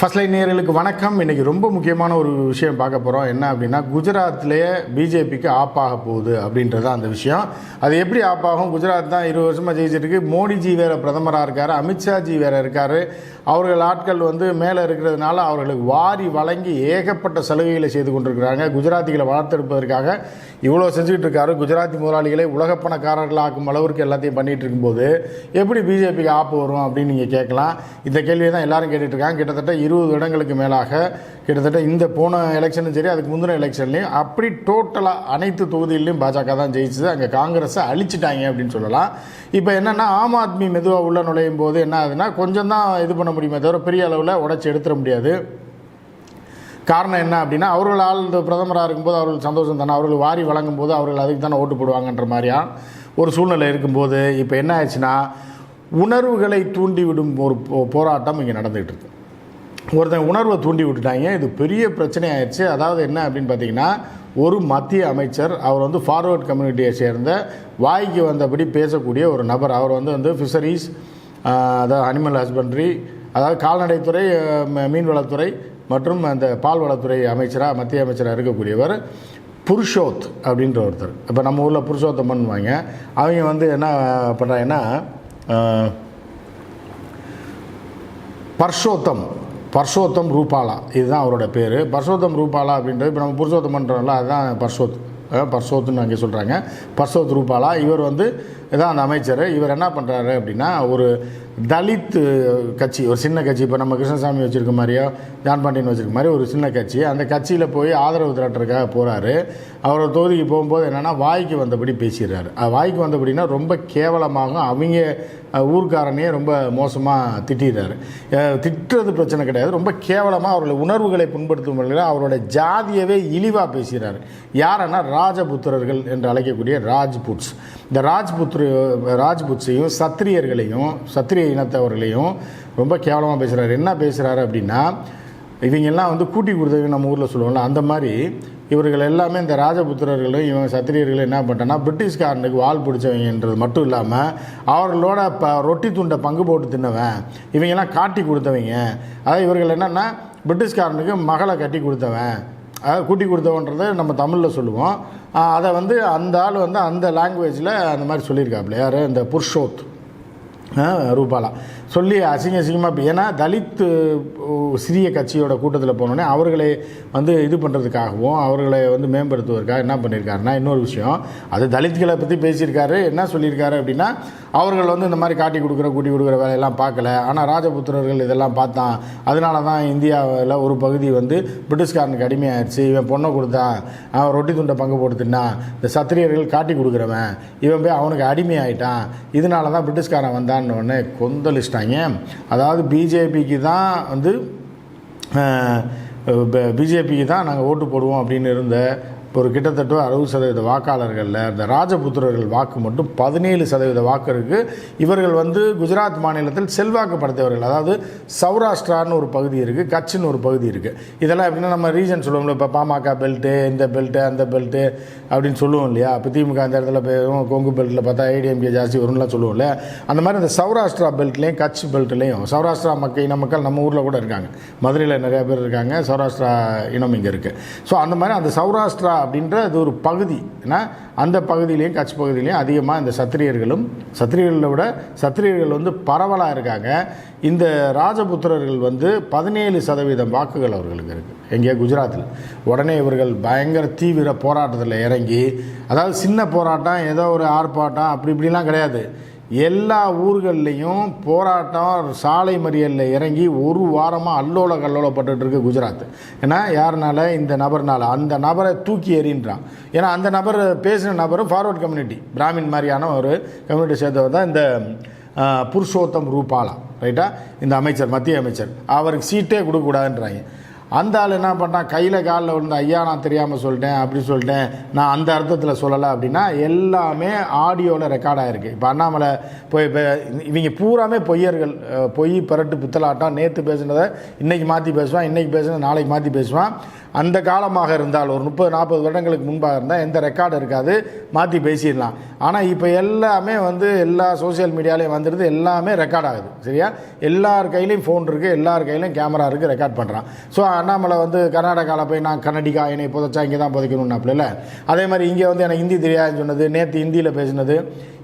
First line நேர்களுக்கு வணக்கம். இன்னைக்கு ரொம்ப முக்கியமான ஒரு விஷயம் பார்க்க போகிறோம் என்ன அப்படின்னா குஜராத்லேயே பிஜேபிக்கு ஆப் ஆக போகுது அப்படின்றது அந்த விஷயம். அது எப்படி ஆப் ஆகும்? குஜராத் தான் இருபது வருஷமாக ஜெயிச்சிருக்கு மோடிஜி வேறு பிரதமராக இருக்கார். அமித்ஷாஜி வேறு இருக்கார். அவர்கள் ஆட்கள் வந்து மேலே இருக்கிறதுனால அவர்களுக்கு வாரி வழங்கி ஏகப்பட்ட சலுகைகளை செய்து கொண்டிருக்கிறாங்க. குஜராத்திகளை வளர்த்தெடுப்பதற்காக இவ்வளோ செஞ்சுக்கிட்டு இருக்காரு. குஜராத்தி முதலாளிகளை உலக பணக்காரர்களாக்கும் அளவிற்கு எல்லாத்தையும் பண்ணிகிட்டு இருக்கும்போது எப்படி பிஜேபிக்கு ஆப்பு வரும் அப்படின்னு நீங்கள் கேட்கலாம். இந்த கேள்வியை தான் எல்லாரும் கேட்டுட்ருக்காங்க கிட்டத்தட்ட இருபது இடங்களுக்கு மேலாக கிட்டத்தட்ட இந்த போன எலெக்ஷனும் சரி அதுக்கு முந்தின எலெக்ஷன்லையும் அப்படி டோட்டலாக அனைத்து தொகுதிகளிலும் பாஜக தான் ஜெயிச்சது. அங்கே காங்கிரஸை அழிச்சிட்டாங்க அப்படின்னு சொல்லலாம். இப்போ என்னென்னா ஆம் ஆத்மி மெதுவாக உள்ள நுழையும் போது என்ன ஆகுதுன்னா கொஞ்சம் தான் இது பண்ண முடியுமே தவிர பெரிய அளவில் உடச்சி எடுத்துட முடியாது. காரணம் என்ன அப்படின்னா அவர்கள் ஆள் பிரதமராக இருக்கும்போது அவர்கள் சந்தோஷம் தானே. அவர்கள் வாரி வழங்கும் போது அவர்கள் அதுக்கு தானே ஓட்டு போடுவாங்கன்ற மாதிரியா ஒரு சூழ்நிலை இருக்கும்போது இப்போ என்ன ஆயிடுச்சுன்னா உணர்வுகளை தூண்டிவிடும் ஒரு போ- போராட்டம் இங்கே நடந்துகிட்டு இருக்கு. ஒருத்தன் உணர்வை தூண்டி விட்டுட்டாங்க. இது பெரிய பிரச்சனை ஆயிடுச்சு அதாவது என்ன அப்படின்னு பார்த்தீங்கன்னா ஒரு மத்திய அமைச்சர் அவர் வந்து ஃபார்வர்ட் கம்யூனிட்டியை சேர்ந்த வாய்க்கு வந்தபடி பேசக்கூடிய ஒரு நபர். அவர் வந்து வந்து ஃபிஷரிஸ் அதாவது அனிமல் ஹஸ்பண்ட்ரி அதாவது கால்நடைத்துறை மீன்வளத்துறை மற்றும் அந்த பால்வளத்துறை அமைச்சராக மத்திய அமைச்சராக இருக்கக்கூடியவர் புருஷோத் அப்படின்ற ஒருத்தர். இப்போ நம்ம ஊரில் புருஷோத்தம் வாங்க அவங்க வந்து என்ன பண்ணுறாங்கன்னா பர்ஷோத்தம் பர்ஷோத்தம் ரூபாலா. இதுதான் அவரோட பேர். பர்ஷோத்தம் ரூபாலா அப்படின்றது இப்போ நம்ம புருஷோத்தம் பண்ணுறோம்ல அதுதான் பர்ஷோத். அஹ் பர்ஷோத்துன்னு அங்கே சொல்கிறாங்க பர்ஷோத் ரூபாலா. இவர் வந்து இதான் அந்த அமைச்சர். இவர் என்ன பண்ணுறாரு அப்படின்னா ஒரு தலித் கட்சி ஒரு சின்ன கட்சி. இப்போ நம்ம கிருஷ்ணசாமி வச்சுருக்க மாதிரியோ ஜான் பாண்டியன் வச்சுருக்க மாதிரி ஒரு சின்ன கட்சி. அந்த கட்சியில் போய் ஆதரவு திரட்டுறதுக்காக போகிறாரு அவர் தொகுதிக்கு போகும்போது என்னென்னா வாய்க்கு வந்தபடி பேசிடுறாரு. வாய்க்கு வந்தபடின்னா ரொம்ப கேவலமாகவும் அவங்க ஊர்க்காரனையே ரொம்ப மோசமாக திட்டிடுறாரு. திட்டுறது பிரச்சனை கிடையாது. ரொம்ப கேவலமாக அவருடைய உணர்வுகளை புண்படுத்தும் வகையில் அவரோட ஜாதியவே இழிவாக பேசுகிறாரு யாருன்னா ராஜபுத்திரர்கள் என்று அழைக்கக்கூடிய ராஜ்புட்ஸ். இந்த ராஜ்புத்ரு ராஜ்புத்ஸையும் சத்திரியர்களையும் சத்திரிய இனத்தவர்களையும் ரொம்ப கேவலமாக பேசுகிறாரு என்ன பேசுகிறாரு அப்படின்னா இவங்கெல்லாம் வந்து கூட்டி கொடுத்தவங்க நம்ம ஊரில் சொல்லுவோம்ல அந்த மாதிரி இவர்கள் எல்லாமே இந்த ராஜபுத்திரர்களும் இவங்க சத்திரியர்களும் என்ன பண்ணிட்டோன்னா பிரிட்டிஷ்காரனுக்கு வால் பிடிச்சவங்கன்றது மட்டும் இல்லாமல் அவர்களோட ப ரொட்டி துண்டை பங்கு போட்டு தின்னவன் இவங்கெல்லாம் காட்டி கொடுத்தவங்க. அதாவது இவர்கள் என்னென்னா பிரிட்டிஷ்காரனுக்கு மகளை கட்டி கொடுத்தவன். அதாவது கூட்டி கொடுத்தவன்றதை நம்ம தமிழில் சொல்லுவோம். அதை வந்து அந்த ஆள் வந்து அந்த லாங்குவேஜில் அந்த மாதிரி சொல்லியிருக்காப்புல. யார்? இந்த புருஷோத். ரூபாலா. சொல்லி அசிங்க அசிங்கமாக ஏன்னா தலித் சிறிய கட்சியோட கூட்டத்தில் போனோடனே அவர்களை வந்து இது பண்ணுறதுக்காகவும் அவர்களை வந்து மேம்படுத்துவதற்காக என்ன பண்ணியிருக்காருன்னா இன்னொரு விஷயம். அது தலித்களை பற்றி பேசியிருக்காரு. என்ன சொல்லியிருக்காரு அப்படின்னா அவர்கள் வந்து இந்த மாதிரி காட்டி கொடுக்குற கூட்டி கொடுக்குற வேலையெல்லாம் பார்க்கல. ஆனால் ராஜபுத்திரர்கள் இதெல்லாம் பார்த்தான். அதனால தான் இந்தியாவில் ஒரு பகுதி வந்து பிரிட்டிஷ்காரனுக்கு அடிமையாயிடுச்சு இவன் பொண்ணை கொடுத்தான் அவன் ரொட்டி துண்டை பங்கு போட்டு இந்த சத்திரியர்கள் காட்டி கொடுக்குறவன் இவன் போய் அவனுக்கு அடிமையாயிட்டான். இதனால தான் பிரிட்டிஷ்காரன் வந்தான்னு உடனே கொந்தளிச்சிட்டாங்க அதாவது பிஜேபிக்கு தான் வந்து பிஜேபிக்கு தான் நாங்கள் ஓட்டு போடுவோம் அப்படின்னு இருந்த ஒரு கிட்டத்தட்ட அறுபது சதவீத வாக்காளர்களில் இந்த ராஜபுத்திரர்கள் வாக்கு மட்டும் பதினேழு சதவீத வாக்கு இருக்குது இவர்கள் வந்து குஜராத் மாநிலத்தில் செல்வாக்கு படைத்தவர்கள் அதாவது சௌராஷ்டிரான்னு ஒரு பகுதி இருக்குது கட்சின்னு ஒரு பகுதி இருக்குது இதெல்லாம் எப்படின்னா நம்ம ரீஜன் சொல்லுவோம்ல இப்போ பாமக பெல்ட்டு இந்த பெல்ட்டு அந்த பெல்ட்டு அப்படின்னு சொல்லுவோம் இல்லையா? இப்போ திமுக அந்த இடத்துல போயிடும் கொங்கு பெல்ட்டில் பார்த்தா ஏடிஎம்கே ஜாஸ்தி வரும்லாம் சொல்லுவோம்ல. அந்த மாதிரி இந்த சௌராஷ்டிரா பெல்ட்லேயும் கட்ச் பெல்ட்லேயும் சௌராஷ்டிரா மக்கள் இன மக்கள் நம்ம ஊரில் கூட இருக்காங்க. மதுரையில் நிறையா பேர் இருக்காங்க சௌராஷ்டிரா இனம் இங்கே இருக்குது ஸோ அந்த மாதிரி அந்த சௌராஷ்டிரா அப்படின்ற அது ஒரு பகுதி. ஏன்னா அந்த பகுதியிலையும் கட்ச் பகுதியிலையும் அதிகமாக இந்த சத்திரியர்களும் சத்திரியர்களை விட சத்திரியர்கள் வந்து பரவலாக இருக்காங்க. இந்த ராஜபுத்திரர்கள் வந்து பதினேழு சதவீதம் வாக்குகள் அவர்களுக்கு இருக்குது எங்கே குஜராத்தில். உடனே இவர்கள் பயங்கர தீவிர போராட்டத்தில் இறங்கி அதாவது சின்ன போராட்டம் ஏதோ ஒரு ஆர்ப்பாட்டம் அப்படி இப்படிலாம் கிடையாது. எல்லா ஊர்கள்லேயும் போராட்டம் சாலை மறியலில் இறங்கி ஒரு வாரமாக அல்லோல கல்லோலப்பட்டுருக்கு இருக்கு குஜராத். ஏன்னா யாருனால? இந்த நபர்னால. அந்த நபரை தூக்கி எறின்றான். ஏன்னா அந்த நபர் பேசின நபரும் ஃபார்வர்ட் கம்யூனிட்டி பிராமின் மாதிரியான ஒரு கம்யூனிட்டி சேர்ந்தவர் தான் இந்த புருஷோத்தம் ரூபாலா. ரைட்டா இந்த அமைச்சர் மத்திய அமைச்சர். அவருக்கு சீட்டே கொடுக்கக்கூடாதுன்றாங்க. அந்த ஆள் என்ன பண்ணால் கையில் காலில் விழுந்த ஐயா நான் தெரியாமல் சொல்லிட்டேன் அப்படி சொல்லிட்டேன். நான் அந்த அர்த்தத்தில் சொல்லலை அப்படின்னா எல்லாமே ஆடியோவில் ரெக்கார்ட் ஆகிருக்கு இப்போ அண்ணாமலை போய் இப்போ இவங்க பூராமே பொய்யர்கள் பொய் பரட்டு பித்தலாட்டம் நேற்று பேசுனதை இன்றைக்கி மாற்றி பேசுவான் இன்றைக்கி பேசுனதை நாளைக்கு மாற்றி பேசுவான். அந்த காலமாக இருந்தால் ஒரு முப்பது நாற்பது வருடங்களுக்கு முன்பாக இருந்தால் எந்த ரெக்கார்டு இருக்காது. மாற்றி பேசிடலாம். ஆனால் இப்போ எல்லாமே வந்து எல்லா சோஷியல் மீடியாலையும் வந்துடுது எல்லாமே ரெக்கார்ட் ஆகுது. சரியா? எல்லார் கையிலையும் ஃபோன் இருக்குது எல்லார் கையிலையும் கேமரா இருக்குது ரெக்கார்ட் பண்ணுறான் ஸோ அண்ணாமலை வந்து கர்நாடகாவில் போய் நான் கன்னடிகா என்னை புதைச்சா இங்கே தான் புதைக்கணும்னாப்புல அதே மாதிரி இங்கே வந்து எனக்கு ஹிந்தி தெரியாதுன்னு சொன்னது நேற்று ஹிந்தியில் பேசினது.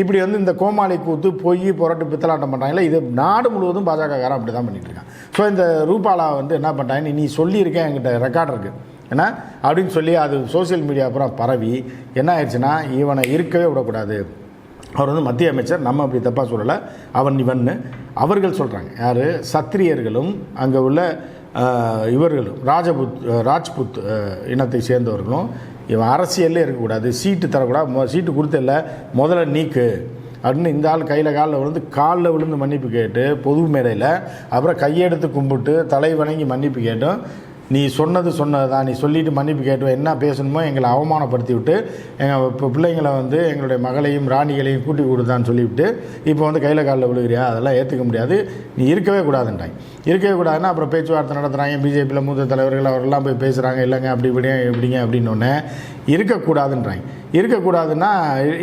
இப்படி வந்து இந்த கோமாளி கூத்து போய் புரட்டு பித்தலாட்டம் பண்ணுறாங்களே இது நாடு முழுவதும் பாஜகக்காரன் அப்படி தான் பண்ணிகிட்டு இருக்கான். ஸோ இந்த ரூபாலா வந்து என்ன பண்ணுறாங்க நீ சொல்லியிருக்கேன் என்கிட்ட ரெக்கார்ட் இருக்குது என்ன? அப்படின்னு சொல்லி அது சோஷியல் மீடியா அப்புறம் பரவி என்ன ஆயிடுச்சுன்னா இவனை இருக்கவே விடக்கூடாது. அவர் வந்து மத்திய அமைச்சர் நம்ம அப்படி தப்பாக சொல்லலை. அவன் இவன் அவர்கள் சொல்கிறாங்க யார்? சத்திரியர்களும் அங்கே உள்ள இவர்களும் ராஜபுத் ராஜ்புத் இனத்தை சேர்ந்தவர்களும் இவன் அரசியல்லே இருக்கக்கூடாது. சீட்டு தரக்கூடாது. மொ- சீட்டு கொடுத்தல முதல்ல நீக்கு. அப்படின்னு இந்த ஆள் கையில் காலில் விழுந்து காலில் விழுந்து மன்னிப்பு கேட்டு பொது மேடையில் அப்புறம் கையெடுத்து கும்பிட்டு தலை வணங்கி மன்னிப்பு கேட்டும். நீ சொன்னது சொன்னது தான் நீ சொல்லிட்டு மன்னிப்பு கேட்டு என்ன பேசணுமோ எங்களை அவமானப்படுத்தி விட்டு எங்கள் இப்போ பிள்ளைங்களை வந்து எங்களுடைய மகளையும் ராணிகளையும் கூட்டி கொடுத்தான்னு சொல்லிவிட்டு இப்போ வந்து கையில் காலில் விழுகிறியா? அதெல்லாம் ஏற்றுக்க முடியாது. நீ இருக்கவே கூடாதுன்றாங்க. இருக்கவே கூடாதுன்னா அப்புறம் பேச்சுவார்த்தை நடத்துகிறாங்க பிஜேபியில் மூத்த தலைவர்கள் அவரெல்லாம் போய் பேசுகிறாங்க இல்லைங்க அப்படி இப்படிங்க இப்படிங்க அப்படின்னொன்னே இருக்கக்கூடாதுன்றாங்க. இருக்கக்கூடாதுன்னா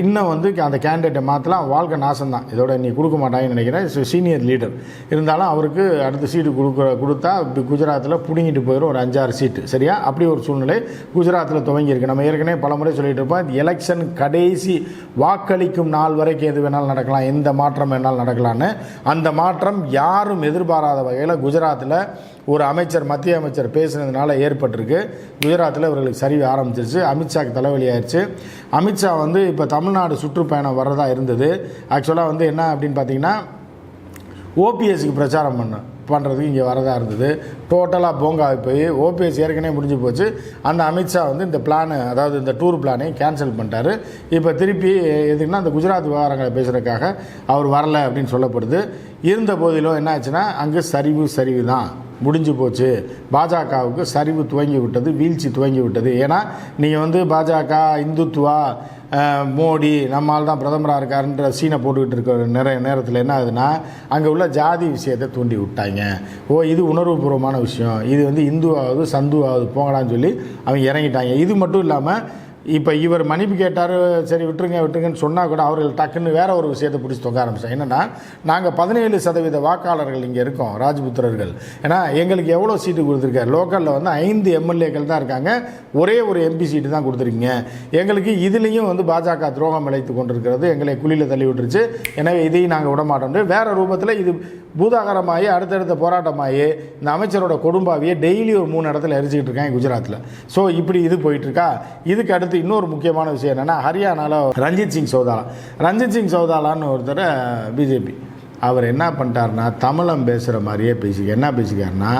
இன்னும் வந்து அந்த கேண்டிடேட்டை மாற்றலாம் வாழ்க்கை நாசம் தான் இதோட நீ கொடுக்க மாட்டாங்கன்னு நினைக்கிறேன். சீனியர் லீடர் இருந்தாலும் அவருக்கு அடுத்த சீட்டு கொடுக்குற கொடுத்தா குஜராத்தில் பிடுங்கிட்டு போயிடும் ஒரு அஞ்சாறு சீட்டு சரியா? அப்படி ஒரு சூழ்நிலை குஜராத்தில் துவங்கியிருக்கு. நம்ம ஏற்கனவே பலமுறை சொல்லிட்டு இருப்போம் எலெக்ஷன் கடைசி வாக்களிக்கும் நாள் வரைக்கும் எது வேணாலும் நடக்கலாம். எந்த மாற்றம் வேணாலும் நடக்கலான்னு அந்த மாற்றம் யாரும் எதிர்பாராத வகையில் குஜராத்தில் ஒரு அமைச்சர் மத்திய அமைச்சர் பேசுனதுனால ஏற்பட்டிருக்கு. குஜராத்தில் இவர்களுக்கு சரிவு ஆரம்பிச்சிருச்சு. அமித்ஷாக்கு தலைவலி ஆயிடுச்சு அமித்ஷா வந்து இப்போ தமிழ்நாடு சுற்றுப்பயணம் வர்றதா இருந்தது. ஆக்சுவலாக வந்து என்ன அப்படின்னு பார்த்தீங்கன்னா ஓபிஎஸ்க்கு பிரச்சாரம் பண்ண பண்ணுறதுக்கு இங்கே வரதா இருந்தது. டோட்டலாக போங்காவி போய் ஓபிஎஸ் ஏற்கனவே முடிஞ்சு போச்சு. அந்த அமித்ஷா வந்து இந்த பிளானு அதாவது இந்த டூர் பிளானையும் கேன்சல் பண்ணிட்டாரு. இப்போ திருப்பி எதுக்குன்னா அந்த குஜராத் விவகாரங்களை பேசுகிறதுக்காக அவர் வரலை அப்படின்னு சொல்லப்படுது. இருந்த போதிலும் என்ன ஆச்சுன்னா அங்கே சரிவு சரிவு தான் முடிஞ்சு போச்சு. பாஜகவுக்கு சரிவு துவங்கி விட்டது வீழ்ச்சி துவங்கி விட்டது ஏன்னா நீங்கள் வந்து பாஜக இந்துத்துவா மோடி நம்மால் தான் பிரதமராக இருக்காருன்ற சீனை போட்டுக்கிட்டு இருக்கிற நிறைய நேரத்தில் என்ன ஆகுதுன்னா அங்கே உள்ள ஜாதி விஷயத்தை தூண்டி விட்டாங்க. ஓ இது உணர்வுபூர்வமான விஷயம். இது வந்து இந்துவாவது சந்துவாவது போங்கடான்னு சொல்லி அவங்க இறங்கிட்டாங்க. இது மட்டும் இல்லாமல் இப்போ இவர் மன்னிப்பு கேட்டார் சரி விட்டுருங்க விட்டுருங்கன்னு சொன்னால் கூட அவர்கள் டக்குன்னு வேற ஒரு விஷயத்தை பிடிச்சி தொங்க ஆரம்பிச்சாங்க. என்னென்னா நாங்கள் பதினேழு சதவீத வாக்காளர்கள் இங்கே இருக்கோம் ராஜபுத்திரர்கள். ஏன்னா எங்களுக்கு எவ்வளோ சீட்டு கொடுத்துருக்காரு? லோக்கலில் வந்து ஐந்து எம்எல்ஏக்கள் தான் இருக்காங்க. ஒரே ஒரு எம்பி சீட்டு தான் கொடுத்துருக்கீங்க. எங்களுக்கு இதுலேயும் வந்து பாஜக துரோகம் இழைத்து கொண்டிருக்கிறது. எங்களை குழியில் தள்ளி விட்டுருச்சு. எனவே இதையும் நாங்கள் விட மாட்டோம். வேறு ரூபத்தில் இது பூதாகரமாகி அடுத்தடுத்த போராட்டமாகி இந்த அமைச்சரோட கொடும்பாவியை டெய்லி ஒரு மூணு இடத்துல எரிச்சிக்கிட்டு இருக்காங்க குஜராத்தில் ஸோ இப்படி இது போயிட்டுருக்கா? இதுக்கு அடுத்து இன்னொரு முக்கியமான விஷயம் என்னென்னா ஹரியானாவில் ரஞ்சித் சிங் சௌதாலா ரஞ்சித் சிங் சௌதாலான்னு ஒருத்தர் பிஜேபி. அவர் என்ன பண்ணிட்டாருன்னா தமிழம் பேசுகிற மாதிரியே பேசிக்க என்ன பேசிக்காருன்னா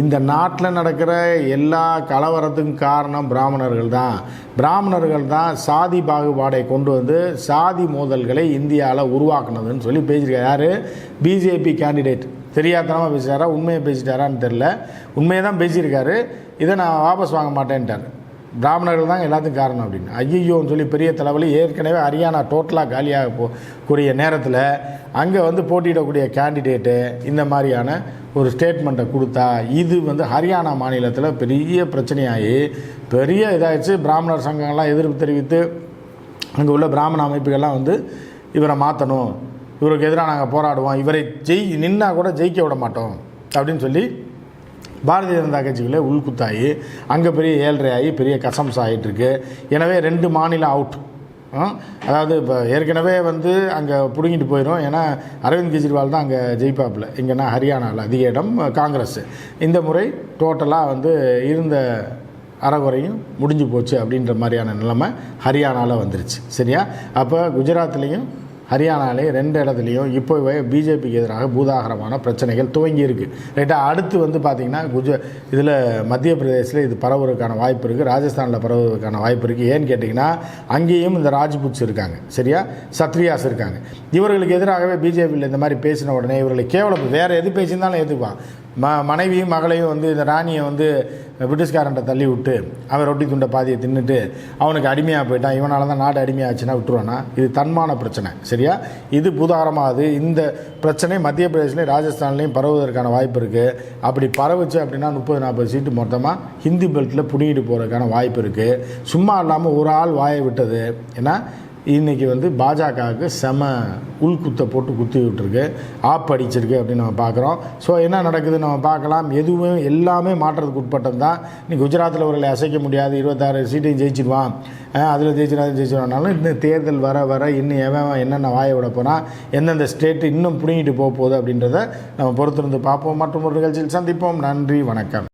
இந்த நாட்டில் நடக்கிற எல்லா கலவரத்துக்கும் காரணம் பிராமணர்கள் தான். பிராமணர்கள் தான் சாதி பாகுபாடை கொண்டு வந்து சாதி மோதல்களை இந்தியாவில் உருவாக்குனதுன்னு சொல்லி பேசியிருக்காரு. யார்? பிஜேபி கேண்டிடேட் தெரியாதனமாக பேசிட்டாரா? உண்மையை பேசிட்டாரான்னு தெரில உண்மையை தான் பேசியிருக்காரு. இதை நான் வாபஸ் வாங்க மாட்டேன்ட்டார். பிராமணர்கள் தான் எல்லாத்துக்கும் காரணம் அப்படின்னு. ஐயோன்னு சொல்லி பெரிய தலைவலி ஏற்கனவே ஹரியானா டோட்டலாக காலியாக போ கூடிய நேரத்தில் அங்கே வந்து போட்டியிடக்கூடிய கேண்டிடேட்டு இந்த மாதிரியான ஒரு ஸ்டேட்மெண்ட்டை கொடுத்தா இது வந்து ஹரியானா மாநிலத்தில் பெரிய பிரச்சனையாகி பெரிய இதாகிடுச்சு பிராமணர் சங்கங்கள்லாம் எதிர்ப்பு தெரிவித்து அங்கே உள்ள பிராமண அமைப்புகள்லாம் வந்து இவரை மாற்றணும் இவருக்கு எதிராக நாங்கள் போராடுவோம் இவரை ஜெய் நின்னா கூட ஜெயிக்க விட மாட்டோம் அப்படின்னு சொல்லி பாரதிய ஜனதா கட்சிகளே உள்குத்தாகி அங்கே பெரிய ஏழ்றையாகி பெரிய கசம்ஸ் ஆகிட்டுருக்கு எனவே ரெண்டு மாநிலம் அவுட் அதாவது இப்போ ஏற்கனவே வந்து அங்கே பிடுங்கிட்டு போயிடும் ஏன்னா அரவிந்த் கெஜ்ரிவால் தான் அங்கே ஜெயிப்பாப்பில். இங்கேனா ஹரியானாவில் அதிக இடம் காங்கிரஸ். இந்த முறை டோட்டலாக வந்து இருந்த அறகுறையும் முடிஞ்சு போச்சு அப்படின்ற மாதிரியான நிலைமை ஹரியானாவில் வந்துருச்சு. சரியா? அப்போ குஜராத்லேயும் ஹரியானாலே ரெண்டு இடத்துலையும் இப்போவே பிஜேபிக்கு எதிராக பூதாகரமான பிரச்சனைகள் துவங்கி இருக்குது ரைட்டா அடுத்து வந்து பார்த்திங்கன்னா குஜ இதில் மத்திய பிரதேசத்தில் இது பரவுவதற்கான வாய்ப்பு இருக்குது ராஜஸ்தானில் பரவுவதற்கான வாய்ப்பு இருக்குது ஏன்னு கேட்டிங்கன்னா அங்கேயும் இந்த ராஜ்புட்ஸ் இருக்காங்க. சரியா? சத்ரியாஸ் இருக்காங்க. இவர்களுக்கு எதிராகவே பிஜேபியில் இந்த மாதிரி பேசின உடனே இவர்களை கேவலம் வேறு எது பேசியிருந்தாலும் ஏற்றுப்பான் ம மனைவியும் மகளையும் வந்து இந்த ராணியை வந்து பிரிட்டிஷ்காரன்ட்ட தள்ளி விட்டு அவன் ரொட்டி துண்டை பாதியை தின்னுட்டு அவனுக்கு அடிமையாக போயிட்டான். இவனால தான் நாடு அடிமையாச்சுன்னா விட்டுருவானா? இது தன்மான பிரச்சனை சரியா? இது புதாரமாகுது. இந்த பிரச்சனை மத்திய பிரதேசிலையும் ராஜஸ்தான்லேயும் பரவுவதற்கான வாய்ப்பு இருக்குது அப்படி பரவுச்சு அப்படின்னா முப்பது நாற்பது சீட்டு மொத்தமாக ஹிந்தி பெல்ட்டில் பிடிங்கிட்டு போகிறதுக்கான வாய்ப்பு இருக்குது சும்மா இல்லாமல் ஒரு ஆள் வாயை விட்டது. ஏன்னா இன்றைக்கி வந்து பாஜகவுக்கு செம உள்குத்தை போட்டு குத்தி விட்டுருக்கு. ஆப் அடிச்சிருக்கு அப்படின்னு நம்ம பார்க்குறோம். ஸோ என்ன நடக்குது நம்ம பார்க்கலாம். எதுவுமே எல்லாமே மாற்றத்துக்கு உட்பட்டது தான். நீ குஜராத்தில் அவர்களை அசைக்க முடியாது. இருபத்தாறு சீட்டையும் ஜெயிச்சிடுவான் அதில் ஜெயிச்சிடாது ஜெயிச்சிடுவானாலும் இன்னும் தேர்தல் வர வர இன்னும் எவன் என்னென்ன வாய விட போனால் எந்தெந்த ஸ்டேட்டு இன்னும் பிடுங்கிட்டு போக போகுது அப்படின்றத நம்ம பொறுத்திருந்து பார்ப்போம். மற்றும் ஒரு நிகழ்ச்சியில் சந்திப்போம். நன்றி வணக்கம்.